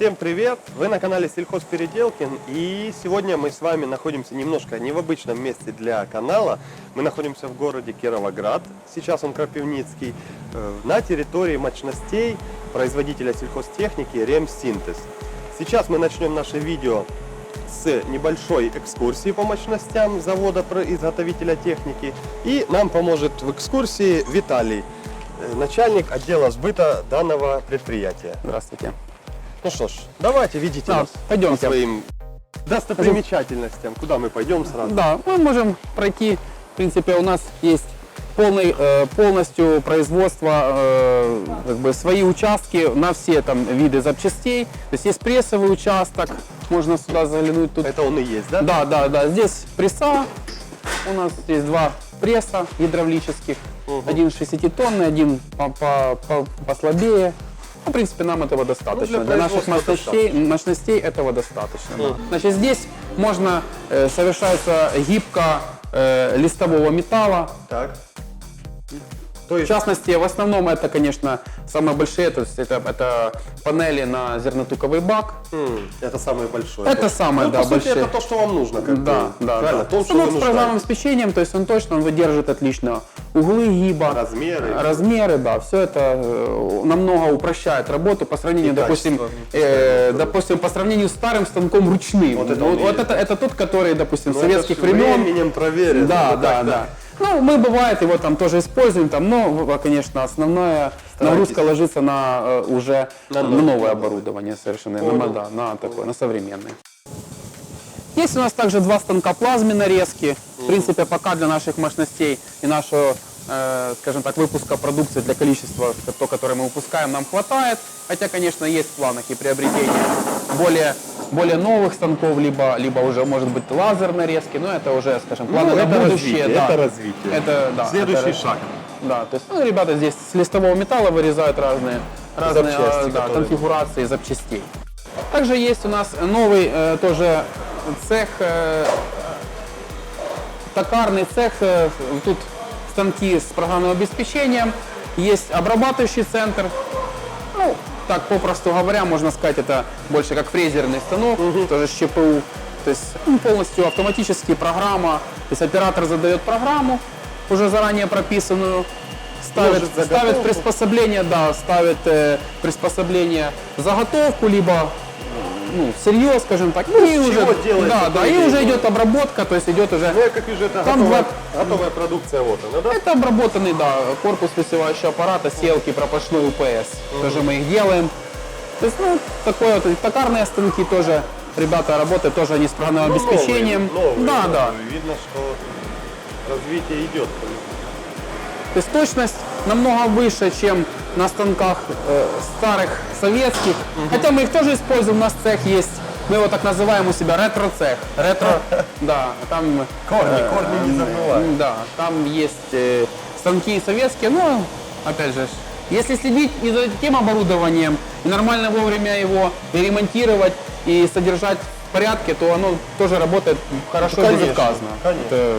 Всем привет! Вы на канале Сельхозпеределкин и сегодня мы с вами находимся немножко не в обычном месте для канала. Мы находимся в городе Кировоград, сейчас он Крапивницкий, э, на территории мощностей производителя сельхозтехники Ремсинтез. Сейчас мы начнем наше видео с небольшой экскурсии по мощностям завода изготовителя техники. И нам поможет в экскурсии Виталий, э, начальник отдела сбыта данного предприятия. Здравствуйте. Ну что ж, давайте видите Да, нас пойдемте. по своим достопримечательностям. Куда мы пойдем сразу? Да, мы можем пройти, в принципе, у нас есть полный, э, полностью производство, э, как бы свои участки на все там виды запчастей. То есть есть прессовый участок, можно сюда заглянуть. Тут Это он и есть, да? Да, да, да. Здесь пресса. У нас есть два пресса гидравлических. Один 60-тонный, один по- по- по- послабее. Ну, в принципе, нам этого достаточно. Ну, для для наших мощностей, мощностей этого достаточно. да. Значит, здесь можно э, совершается гибка э, листового металла. Так. То В есть, частности, в основном это, конечно, самые большие, то есть это, это панели на зернотуковый бак. м, это самое большое. Это самое, ну, да, по сути, большие. это то, что вам нужно. Как Да, бы. да, Правильно, да. то, что вы с программным обеспечением, то есть он точно он выдержит отлично углы гиба, Размеры. размеры, да, все это э, намного упрощает работу по сравнению, И допустим, качество. э, допустим, по сравнению с старым станком ручным. Вот это он вот это, это тот, который, допустим, Ну, с это советских ж времен. временем проверено. Да, да, так, да. Ну, мы бывает его там тоже используем, там, но, конечно, основная нагрузка ложится на э, уже На новое. оборудование совершенно, на, да, на такое, на современное. Есть у нас также два станка плазменной нарезки. В принципе, пока для наших мощностей и нашего, э, скажем так, выпуска продукции для количества, то, которое мы выпускаем, нам хватает. Хотя, конечно, есть в планах и приобретение более, более новых станков, либо, либо уже, может быть, лазер нарезки, но это уже, скажем, Ну, планы на это будущее. развитие, да. это развитие. Это, да, Следующий это- шаг. Да, то есть ну, ребята здесь с листового металла вырезают разные, разные Запчасти, э, да, которые- конфигурации запчастей. Также есть у нас новый э, тоже цех, э, токарный цех. э, Тут станки с программным обеспечением, есть обрабатывающий центр. Так попросту говоря, можно сказать, это больше как фрезерный станок, тоже с ЧПУ. То есть ну, полностью автоматически программа, то есть оператор задает программу, уже заранее прописанную, ставит, ставит приспособление, да, ставит э, приспособление заготовку, либо ну, сырье, скажем так, и с уже, чего делается, да, да, и уже ну. идет обработка, то есть идет уже Ну, я как вижу, это Там готовая, два- готовая продукция вот она, да? это обработанный, да, корпус высевающего аппарата, селки, пропашной УПС. Тоже мы их делаем. То есть, ну, такое вот, и токарные станки тоже, ребята работают, тоже они с программным Ну, обеспечением. новые, новые, да, да. новые. Видно, что развитие идет. То есть точность намного выше, чем на станках э, старых советских. Хотя мы их тоже используем, у нас цех есть. Мы его так называем у себя ретро-цех. Ретро, да, там... Корни, э, корни не забывай. Да, там есть э, станки советские, но, опять же, если следить и за тем оборудованием, и нормально вовремя его ремонтировать, и содержать в порядке, то оно тоже работает хорошо и безотказно. конечно. Это-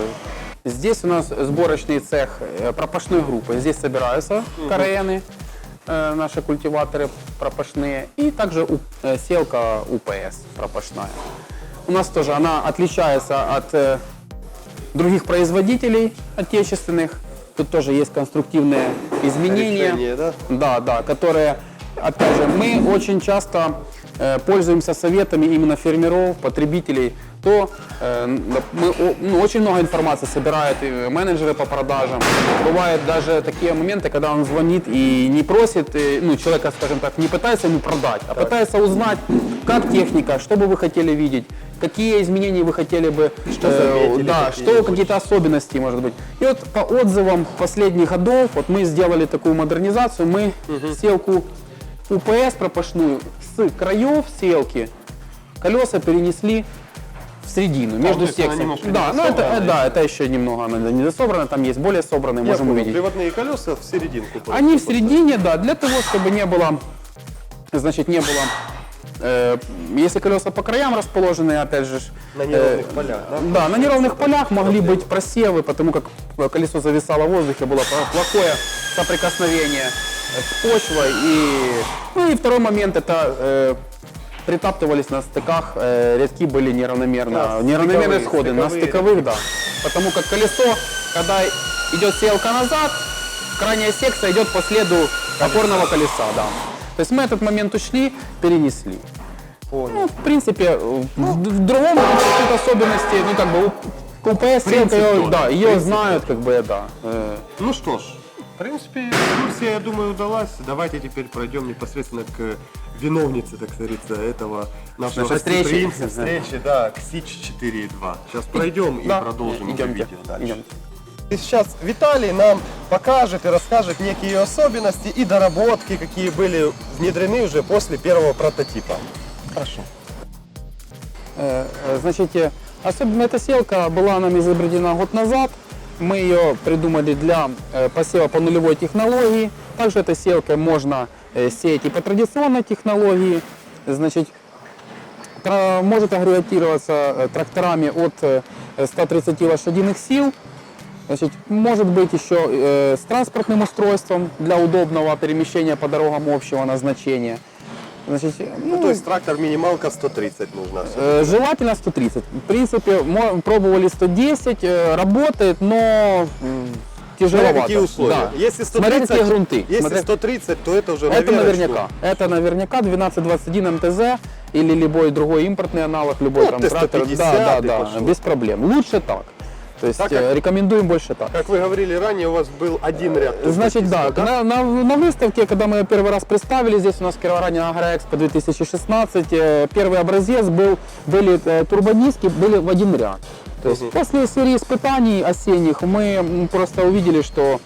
Здесь у нас сборочный цех э, пропашной группы. Здесь собираются КРНы, э, наши культиваторы пропашные, и также э, селка УПС пропашная. У нас тоже она отличается от других производителей отечественных. Тут тоже есть конструктивные изменения. Решение, да? Да, да, которые, опять же, мы очень часто пользуемся советами именно фермеров, потребителей. То э, мы ну, очень много информации собирают и менеджеры по продажам. Бывают даже такие моменты, когда он звонит и не просит, э, ну, человека, скажем так, не пытается ему продать, а пытается узнать, как техника, что бы вы хотели видеть, какие изменения вы хотели бы, Что заметили да, какие-нибудь. что какие-то особенности, может быть. И вот по отзывам последних годов, вот мы сделали такую модернизацию, мы селку УПС пропашную с краев селки колеса перенесли в середину, между то есть она секциями. немножко Да, ну это, недособранная. э, да, это еще немного она не дособрана, там есть более собранные, Я можем понял, увидеть. приводные колеса в серединку. просто Они в середине, да, для того, чтобы не было, значит, не было, э, если колеса по краям расположены, опять же, ж, На неровных полях, да? да, на неровных полях могли быть просевы, потому как э, колесо зависало в воздухе, было плохое соприкосновение с почвой. И, ну и второй момент это э, притаптывались на стыках, э, рядки были неравномерно, Да, неравномерные стыковые, сходы на стыковые стыковых, да. Потому как колесо, когда идет сеялка назад, крайняя секция идет по следу опорного колеса, да. То есть мы этот момент ушли, перенесли. Понял. Ну, в принципе, э, в, в другом какой-то особенности, ну, как бы, у УПС, Принцип же, да, ее знают, как бы, да. э, Ну что ж, принципе, экскурсия, я думаю, удалась. Давайте теперь пройдем непосредственно к виновнице, так говорится, этого нашего Нашей встречи. гостеприимства, встречи, да, к СИЧ 4.2. Сейчас пройдем и да, продолжим идемте, видео дальше. идемте. И сейчас Виталий нам покажет и расскажет некие ее особенности и доработки, какие были внедрены уже после первого прототипа. Хорошо. Э, э, Значит, э, особенно эта селка была нами изобретена год назад. Мы ее придумали для э, посева по нулевой технологии. Также этой селкой можно э, сеять и по традиционной технологии. Значит, может агрегатироваться э, тракторами от э, 130 лошадиных сил. Значит, может быть еще с транспортным устройством для удобного перемещения по дорогам общего назначения. Значит, Ну, то есть трактор минималка 130 нужно. Э, Желательно 130. В принципе, мо- пробовали 110, э, работает, но м, Смотря тяжеловато. какие условия. Да. Если Смотря 130, какие грунты. Если Смотря- 130, то это уже Это наверняка. Это наверняка 1221 МТЗ или любой другой импортный аналог, любой Ну, там Т-150 трактор. Да, да, да, без проблем. Лучше так. То есть Так как- э, рекомендуем больше так. Как вы говорили ранее, у вас был один ряд. Значит, да, турбодисков, На, на, на выставке, когда мы первый раз представили, здесь у нас в Кировограде Агроэкспо 2016, э, первый образец был, были э, турбодиски, были в один ряд. То есть после серии испытаний осенних мы просто увидели, что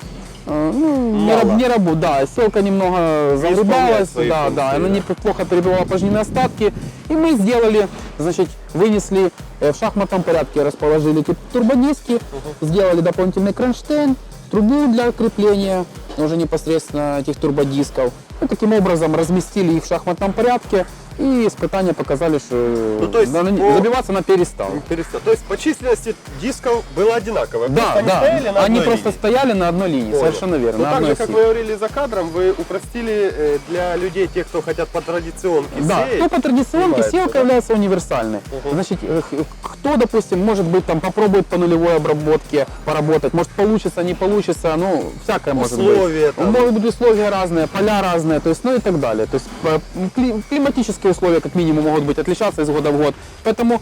ну, не, раб- не работает, да, селка немного загребалась, да, да, она неплохо перебивала пожнивные остатки, и мы сделали, значит, вынесли э, в шахматном порядке, расположили турбодиски, сделали дополнительный кронштейн, трубу для крепления уже непосредственно этих турбодисков. И таким образом разместили их в шахматном порядке, и испытания показали, что Ну, то есть не- по- забиваться она перестала. Перестал. То есть по численности дисков было одинаковое. Да, Просто они да, стояли на они просто линии. стояли на одной линии, Понял. совершенно верно, Но на так же, как вы говорили за кадром, вы упростили э, для людей, тех, кто хотят по традиционке Да, сеять. кто по традиционке, селка да? является универсальной. Значит, э, кто, допустим, может быть, там попробует по нулевой обработке поработать, может получится, не получится, ну, всякое может быть. Условия там. Могут быть условия разные, поля разные, то есть, ну и так далее. То есть э, кли- климатические условия как минимум могут быть отличаться из года в год. Поэтому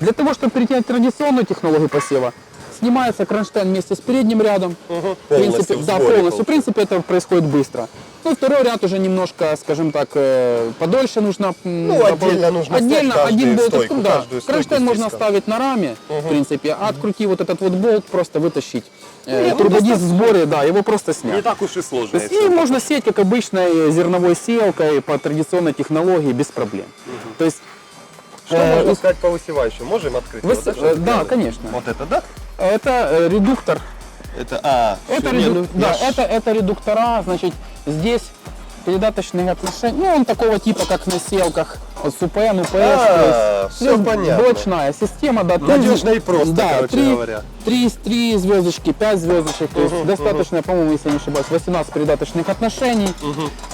для того, чтобы перейти на традиционную технологию посева, снимается кронштейн вместе с передним рядом. Мгм. В принципе, Полностью в да, сборе полностью. В принципе, это происходит быстро. Ну, второй ряд уже немножко, скажем так, э, подольше нужно. Ну, отдельно нужно Отдельно один болт. стойку, откру- да. Кронштейн можно ставить на раме, в принципе, а открути вот этот вот болт, просто вытащить. Э, Не, Турбодиск в сборе, да, его просто снять. Не так уж и сложно. То есть и можно сеять как обычной зерновой сеялкой по традиционной технологии без проблем. То есть Что э, можно сказать по высевающему? Можем открыть? Выс- его, да, э, чтобы да, сделать? конечно. Вот это, да? это э, редуктор Это, а, Это, реду- ну, да, я ж- это, это редуктора, значит, здесь передаточные отношения, ну, он такого типа, как на селках, вот с УПН, УПС, А, то есть, ну, понятно. блочная система, да. Надежно и просто, да, короче три, говоря. Три, три звездочки, пять звездочек, то есть Мгм, достаточно, по-моему, если я не ошибаюсь, 18 передаточных отношений.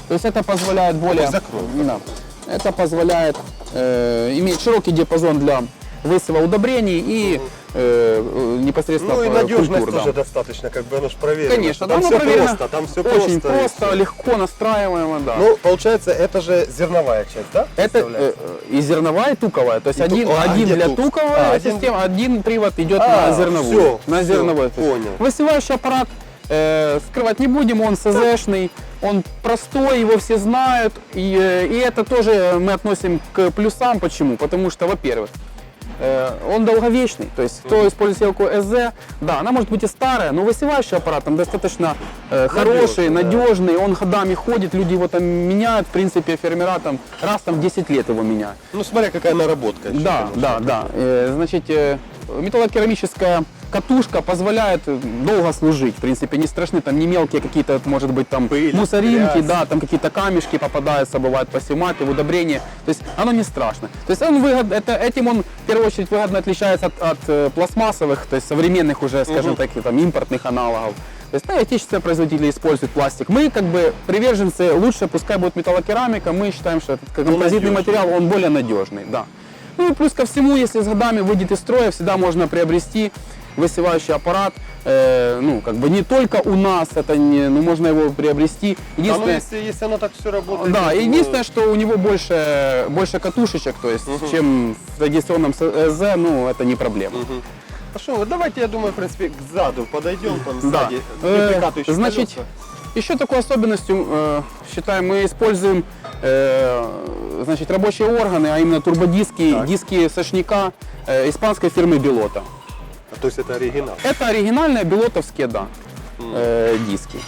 То есть это позволяет более... закрой. Да. это позволяет э, иметь широкий диапазон для высыва удобрений и э, э, непосредственно Ну и надежность культур, да. тоже достаточно, как бы оно же проверено. Конечно, там да, все проверено. просто, там все Очень просто. и просто, всё. легко настраиваемо, да. Ну, получается, это же зерновая часть, да? это представляется? э, и зерновая, и туковая. То есть И ту- один, а, один где для тук? туковой А, один- системы, один привод идет А, на зерновую. всё, на всё, зерновой. То есть понял. Высевающий аппарат э, скрывать не будем, он СЗшный, он простой, его все знают. И, э, и это тоже мы относим к плюсам. Почему? Потому что, во-первых, э, он долговечный, то есть кто использует селку СЗ, да, она может быть и старая, но высевающий аппарат там достаточно э, хороший, надежный, он ходами ходит, люди его там меняют, в принципе, фермера там раз там в 10 лет его меняют. Ну, смотря какая наработка. Да, да, да. Э, Значит, э, металлокерамическая катушка позволяет долго служить. В принципе, не страшны там не мелкие какие-то, может быть, там Пыль, мусоринки, грязь. да, там какие-то камешки попадаются, бывают посевматы, в удобрения. То есть оно не страшно. То есть он выгод, это, этим он в первую очередь выгодно отличается от, от, э, пластмассовых, то есть современных уже, скажем так, там импортных аналогов. То есть, да, отечественные производители используют пластик. Мы как бы приверженцы, лучше пускай будет металлокерамика, мы считаем, что этот композитный надежный. материал, он более надежный, да. Ну и плюс ко всему, если с годами выйдет из строя, всегда можно приобрести высевающий аппарат, э, ну, как бы не только у нас, это не, ну, можно его приобрести. А ну Единственное, если, если оно так все работает. да, думаю, единственное, что у него больше, больше катушечек, то есть, чем в традиционном СЗ, ну, это не проблема. Что, вот давайте, я думаю, в принципе, к заду подойдем, там Да. сзади Э, неприкатывающие значит, колеса. еще такой особенностью, э, считаем, мы используем э, значит, рабочие органы, а именно турбодиски, Так. диски сошника э, испанской фирмы Белота. А, то есть это оригинал. Это оригинальные белотовские, да, э, диски.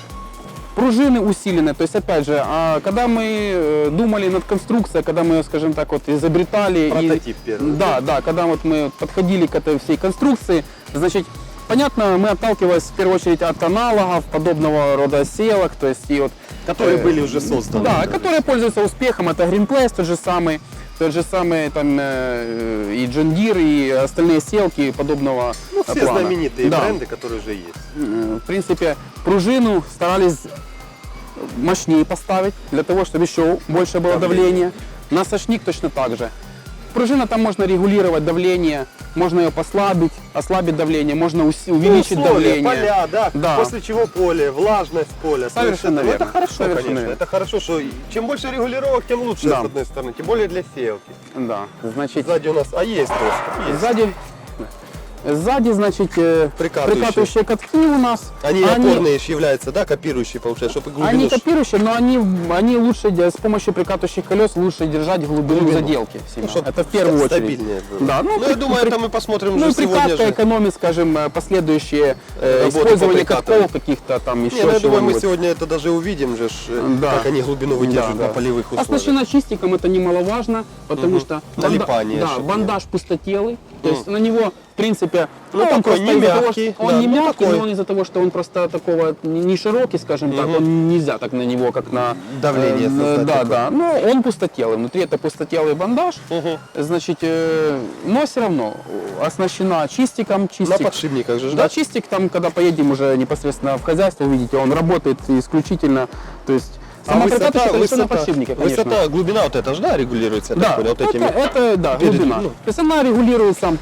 Пружины усиленные, то есть опять же, а когда мы э, думали над конструкцией, когда мы, скажем так, вот изобретали, и- Прототип первый. да, да, когда вот мы подходили к этой всей конструкции, значит, понятно, мы отталкивались в первую очередь от аналогов подобного рода селок, то есть и вот Которые э, были уже созданы. да, которые пользуются успехом. Это Greenplace тот же самый, тот же самый там э, и John Deere, и остальные селки подобного Ну, э, все плана. знаменитые Да. бренды, которые уже есть. Э, В принципе, пружину старались мощнее поставить, для того, чтобы еще больше было Давление. давление. На сошник точно так же. Пружина там можно регулировать давление, можно ее послабить, ослабить давление, можно увеличить Ну, условия, давление. поля, да. Да. После чего поле, влажность поля. Совершенно Ну, верно. Это хорошо, Совершенно конечно. верно. Это хорошо, что чем больше регулировок, тем лучше, Да. с одной стороны. Тем более для сеялки. Да, значит, Сзади у нас, а есть доска? Есть. сзади, сзади, значит, э, Прикатывающие. прикатывающие катки у нас. Они, опорные ж являются, да, копирующие, получается, чтобы глубину... Они копирующие, но они, они лучше с помощью прикатывающих колес лучше держать глубину, Глубину. заделки. всегда. чтоб это в первую очередь. стабильнее было. Да, ну, ну, я при- думаю, при- это мы посмотрим Ну уже прикатка же. экономит, скажем, э, последующие э, по использование катков каких-то там еще Не, ну, я думаю, мы сегодня это даже увидим же, э, Да. как они глубину выдерживают Да, да. на полевых условиях. Оснащена чистиком, это немаловажно, потому Мгм. что Налипание, да, бандаж пустотелый, то есть на него, принципе, Ну, он такой не из-за того, мягкий, что он да, не ну, мягкий, такой. но он из-за того, что он просто такого не широкий, скажем так, он нельзя так на него, как на Давление э, да, такое. да, но он пустотелый, внутри это пустотелый бандаж, значит, э, но все равно оснащена чистиком, На чистик. подшипниках же, Да, да? чистик там, когда поедем уже непосредственно в хозяйство, увидите, он работает исключительно, то есть А сама высота, прикатка это всё на высота, подшипнике, конечно. высота, глубина вот эта же, да, регулируется, Да, вот это, этими. это, да, глубина. ну. То есть она регулируется,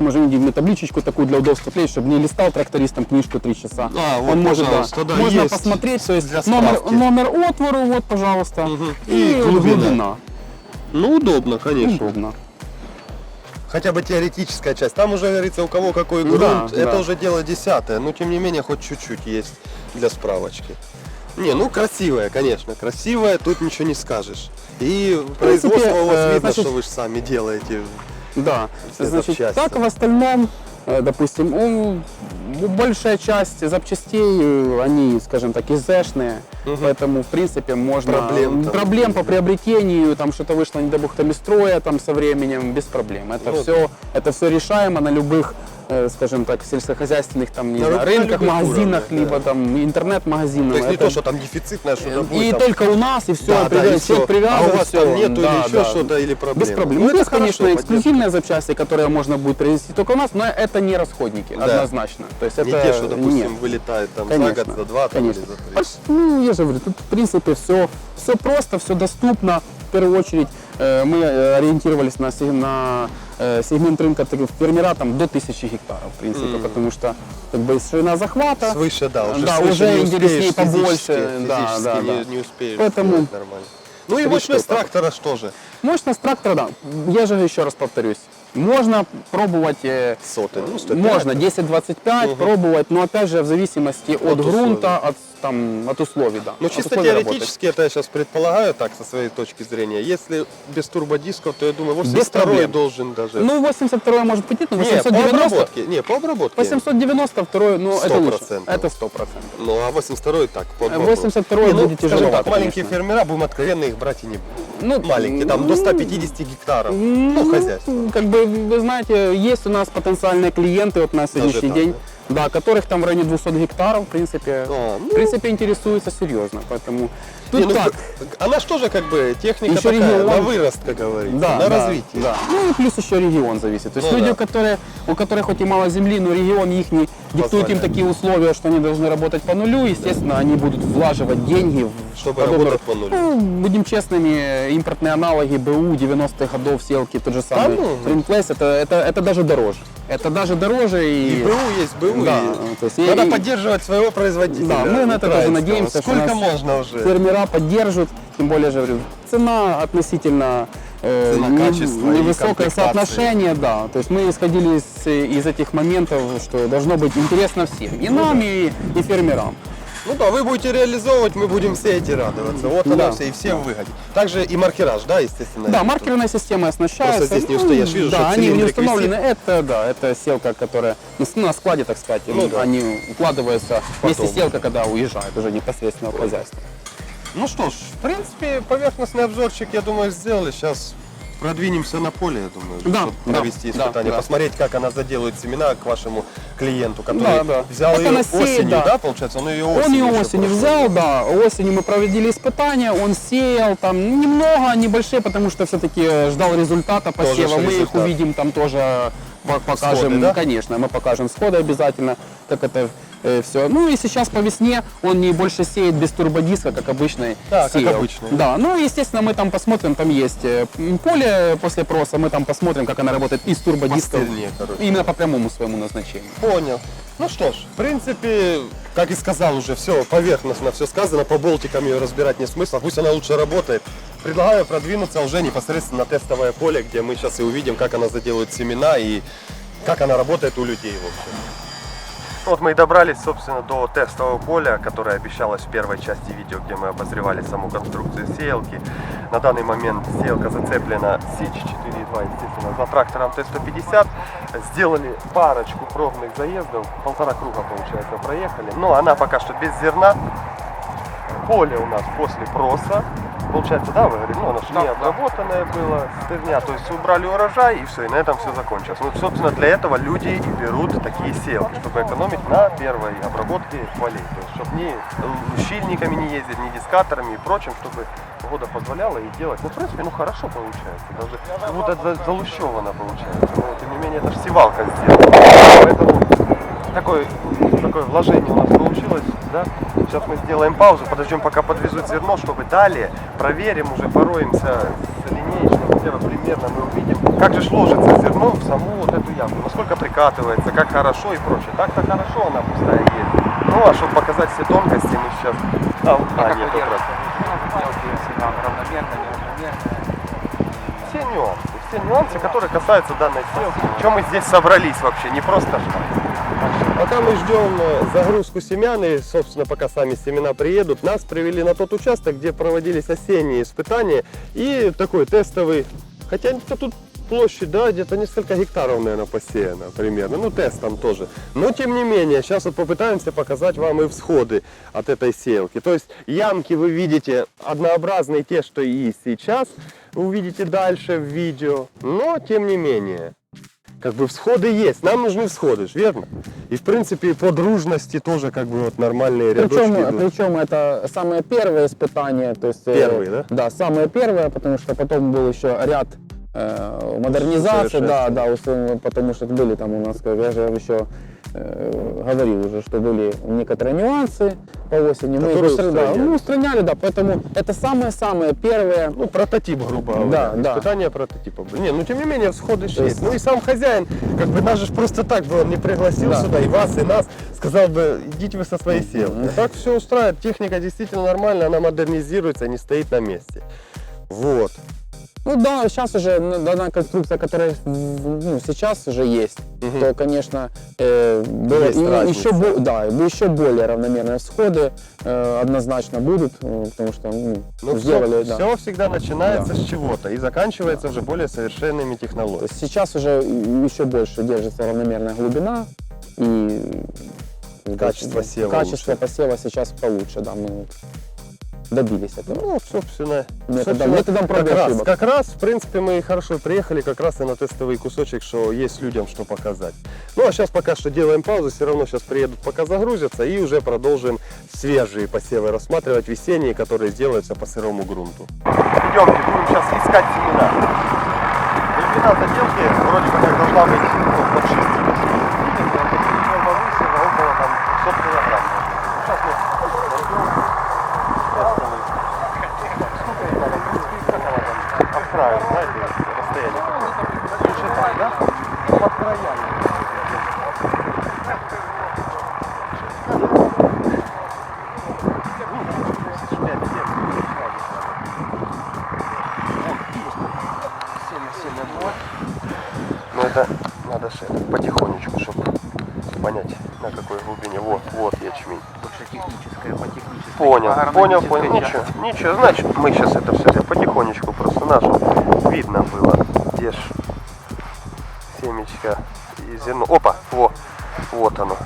можем видеть мы табличечку такую для удобства клеить, чтобы не листал трактористом книжку три часа. А, вот, Он может, да, пожалуйста, да, можно есть. посмотреть, то есть Для номер, справки. номер отвору, вот, пожалуйста, И и, глубина. глубина. Ну, удобно, конечно. Удобно. Хотя бы теоретическая часть. Там уже говорится, у кого какой Ну грунт. да, это да. уже дело десятое. Но тем не менее, хоть чуть-чуть есть для справочки. Не, ну красивая, конечно, красивая, тут ничего не скажешь. И производство у вас э, видно, значит- что вы же сами делаете. Да, Все значит, запчасти. так в остальном, э, допустим, у- большая часть запчастей, э, они, скажем так, изэшные, поэтому, в принципе, можно... Проблем там проблем не по приобретению, там что-то вышло, не дай бог, там из строя, там со временем, без проблем. Это Ну, все, это все решаемо на любых э, скажем так, сельскохозяйственных там, не На знаю, рынках, магазинах, уровнях, либо да. там интернет-магазинах. То есть не Это- то, что там дефицитное, что-то будет. и там- только у нас, и все, Да, да, и всё. привязан, А у вас всё. там нету Да, или еще да. что-то, или проблемы. Без проблем. Ну, Ну, это есть, конечно, эксклюзивные запчасти, которые можно будет произвести только у нас, но это не расходники, Да. однозначно. То есть Не это те, что, допустим, нет. вылетают там Конечно, за год, за два, там, или конечно. за три. Ну, я же говорю, тут, в принципе, все, все просто, все доступно. В первую очередь э, мы э, ориентировались на, на э, сегмент рынка так- фермера там, до 1000 гектаров, в принципе, потому что как бы ширина захвата. Свыше, да, уже, Да, свыше уже не интереснее побольше, физически, да, физически да, не, да. не успеешь Поэтому- нормально. Ну и мощность трактора что же? Мощность трактора, да. Я же еще раз повторюсь. Можно пробовать э, Сотый, ну 105. Можно 10-25 Мгм. пробовать, но опять же в зависимости от, От условий. грунта, от, там, от условий, да. Ну чисто теоретически, это я сейчас предполагаю так, со своей точки зрения, если без турбодисков, то я думаю, Без 82 проблем. должен даже... Ну, 82 может быть, нет, но не, по 890, обработке, не, по обработке. 892, ну, это лучше. 100%. Это 100%. Ну, а 82 так, по обработке. 82 Не, ну, будет тяжеловато, так, маленькие конечно. фермера, будем откровенны, их брать и не. Ну, Маленькие, там до 150 гектаров, ну, хозяйство. Как бы, вы знаете, есть у нас потенциальные клиенты вот на сегодняшний так, день. да. Да, которых там в районе 200 гектаров, в принципе, А, ну. в принципе интересуются серьезно, поэтому тут Не, ну, так. Она что же как бы техника Еще такая, регион. на вырост, как говорится, Да, на да, развитие. Да. Ну и плюс еще регион зависит. То есть Ну люди, да. которые, у которых хоть и мало земли, но регион их не диктует им такие условия, что они должны работать по нулю, естественно, они будут влаживать деньги Чтобы подобную- работать по нулю. Ну, будем честными, импортные аналоги БУ 90-х годов, селки, тот же самый ну. Римплейс, это, это, это даже дороже. Это даже дороже и... И БУ есть БУ, Да, и то есть надо и- поддерживать своего производителя. Да, мы на это украинского. надеемся, что Сколько можно уже? Фермера поддержат, тем более же говорю, цена относительно э, Цена, не- качество невысокое соотношение, да. То есть мы исходили из, из этих моментов, что должно быть интересно всем, и нам, и, и фермерам. Ну да, вы будете реализовывать, мы будем сеять и радоваться. Вот оно Да. все, и всем выгодит. Также и маркераж, да, естественно. Да, маркерная система оснащается. Просто здесь не Ну, устоишь. Вижу, да, что они не цилиндрик установлены. Это, да, это селка, которая на, складе, так сказать, Ну да. они укладываются вместе Потом. с селкой, когда уезжают уже непосредственно в хозяйство. Ну что ж, в принципе, поверхностный обзорчик, я думаю, сделали. Сейчас продвинемся на поле, я думаю, Да, чтобы да, провести да, испытание, да. посмотреть, как она заделает семена к вашему клиенту, который Да, да. взял Как ее она сеет, осенью, да. да. получается? Он ее осенью Он ее осенью взял, да, осенью мы проводили испытания, он сеял там немного, небольшие, потому что все-таки ждал результата Тоже посева. ж Мы их результат. увидим там тоже, по- покажем, Всходы, да? конечно, мы покажем сходы обязательно, как это все. Ну и сейчас по весне он не больше сеет без турбодиска, как обычный Да, как сеял. обычный. Да, ну естественно мы там посмотрим, там есть э, м, поле после проса, мы там посмотрим, как она работает и с турбодиском. Посыльнее, короче. Именно по прямому своему назначению. Понял. Ну что ж, в принципе, как и сказал уже, все поверхностно, все сказано, по болтикам ее разбирать не смысла, пусть она лучше работает. Предлагаю продвинуться уже непосредственно на тестовое поле, где мы сейчас и увидим, как она заделает семена и как она работает у людей в общем. Вот мы и добрались, собственно, до тестового поля, которое обещалось в первой части видео, где мы обозревали саму конструкцию сеялки. На данный момент сеялка зацеплена Сич 4.2, естественно, за трактором Т-150. Сделали парочку пробных заездов, полтора круга, получается, проехали. Но она пока что без зерна. Поле у нас после проса. Получается, да, вы говорите, ну, оно же не обработанное было, стырня. То есть убрали урожай и все, и на этом все закончилось. Вот, собственно, для этого люди и берут такие селки, чтобы экономить на первой обработке полей. То есть, чтобы ни щильниками не ездить, ни дискаторами и прочим, чтобы погода позволяла и делать. Ну, в принципе, ну, хорошо получается. Даже как будто за- залущевано получается. Но, тем не менее, это же севалка сделана. Поэтому такое, такое вложение у нас получилось, да? Сейчас мы сделаем паузу, подождем, пока подвезут зерно, чтобы далее проверим, уже пороемся с хотя бы примерно мы увидим, как же ж ложится зерно в саму вот эту ямку, насколько прикатывается, как хорошо и прочее. Так-то хорошо она пустая едет. Ну, а чтобы показать все тонкости, мы сейчас... А, а, нет, как раз. Все нюансы, все нюансы, которые касаются данной селки. Чем мы здесь собрались вообще, не просто так. Пока мы ждем э, загрузку семян и, собственно, пока сами семена приедут, нас привели на тот участок, где проводились осенние испытания и такой тестовый, хотя тут площадь, да, где-то несколько гектаров, наверное, посеяно примерно, ну тест там тоже. Но тем не менее, сейчас вот попытаемся показать вам и всходы от этой сеялки. То есть ямки вы видите однообразные те, что и сейчас, вы увидите дальше в видео, но тем не менее. Как бы всходы есть, нам нужны всходы, верно? И в принципе по дружности тоже как бы вот нормальные рядочки Причем, идут. причем это самое первое испытание, то есть э, Первые, да? Да, самое первое, потому что потом был еще ряд э, модернизации, да, да, потому что были там у нас, как я же еще э, говорил уже, что были некоторые нюансы по осени, мы их Которые устра- да, устраняли. ну, устраняли, да, поэтому это самое-самое первое, Ну, прототип, грубо говоря. Да, да. Испытание прототипа. Не, ну тем не менее, всходы есть. есть- Ну и сам хозяин, как бы нас же просто так бы он не пригласил Да. сюда, и вас, и нас, сказал бы, идите вы со своей селкой. Так все устраивает, техника действительно нормальная, она модернизируется, не стоит на месте. Вот. Ну да, сейчас уже н- данная конструкция, которая в- ну, сейчас уже есть, Мгм. то, конечно, э, было Есть и еще, да, еще более равномерные всходы э, однозначно будут, э, потому что ну, Ну, сделали, все, да. всегда начинается с чего-то и заканчивается уже более совершенными технологиями. сейчас уже еще больше держится равномерная глубина и Качество Качество лучше. посева сейчас получше, да. Мы вот добились этого. Ну, собственно, Методом- методом проб и как раз, как раз, в принципе, мы хорошо приехали как раз и на тестовый кусочек, что есть людям что показать. Ну, а сейчас пока что делаем паузу, все равно сейчас приедут, пока загрузятся, и уже продолжим свежие посевы рассматривать, весенние, которые сделаются по сырому грунту. Идемте, будем сейчас искать семена. Глубина заделки вроде бы как должна быть ну, под 6 Форма высева около там 200 килограмм. Сейчас мы найдем тестовый. Сколько это надо? Как она там? От краю, знаете, расстояние? Лучше так, да? Под краями. Но это надо же это потихонечку, чтобы понять, на какой глубине. Вот, вот ячмень. Больше техническое, по технической. Понял, по понял, понял. Ничего, ничего, значит, мы сейчас это все потихонечку просто наше видно было, где ж семечко и зерно. Опа, во, вот оно.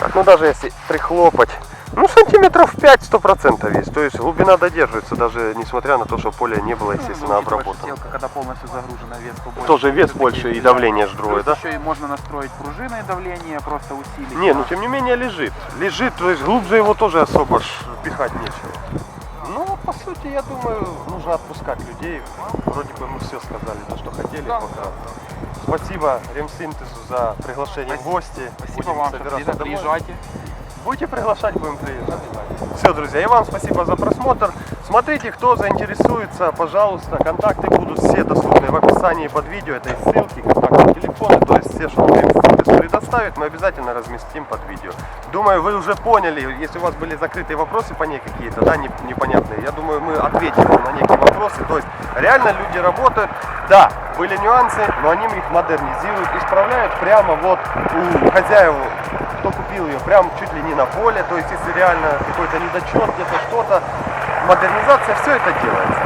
Так, ну даже если прихлопать, ну сантиметров 5 сто процентов есть. То есть глубина додерживается, даже несмотря на то, что поле не было, Ну, естественно, обработано. Стрелка, когда полностью загружена, вес побольше. Тоже вес больше и давление ж другое, да? Еще и можно настроить пружиной давление, просто усилить. Не, ну тем не менее лежит. Лежит, то есть глубже его тоже особо пихать нечего. По сути, я думаю, нужно отпускать людей. Вроде бы мы все сказали, то, что хотели Да. пока. Спасибо Ремсинтезу за приглашение в гости. Спасибо Будем вам, что собираться приезжайте. домой. приезжайте. Будете приглашать, будем приезжать. Все, друзья, и вам спасибо за просмотр. Смотрите, кто заинтересуется, пожалуйста, контакты будут все доступны в описании под видео. Это и ссылки, телефоны, то есть все, что Институт предоставит, мы обязательно разместим под видео. Думаю, вы уже поняли, если у вас были закрытые вопросы по ней какие-то, да, не- непонятные, я думаю, мы ответим на некие вопросы. То есть реально люди работают, да, были нюансы, но они их модернизируют, исправляют прямо вот у хозяев кто купил ее, прям чуть ли не на поле, то есть если реально какой-то недочет, где-то что-то, модернизация, все это делается.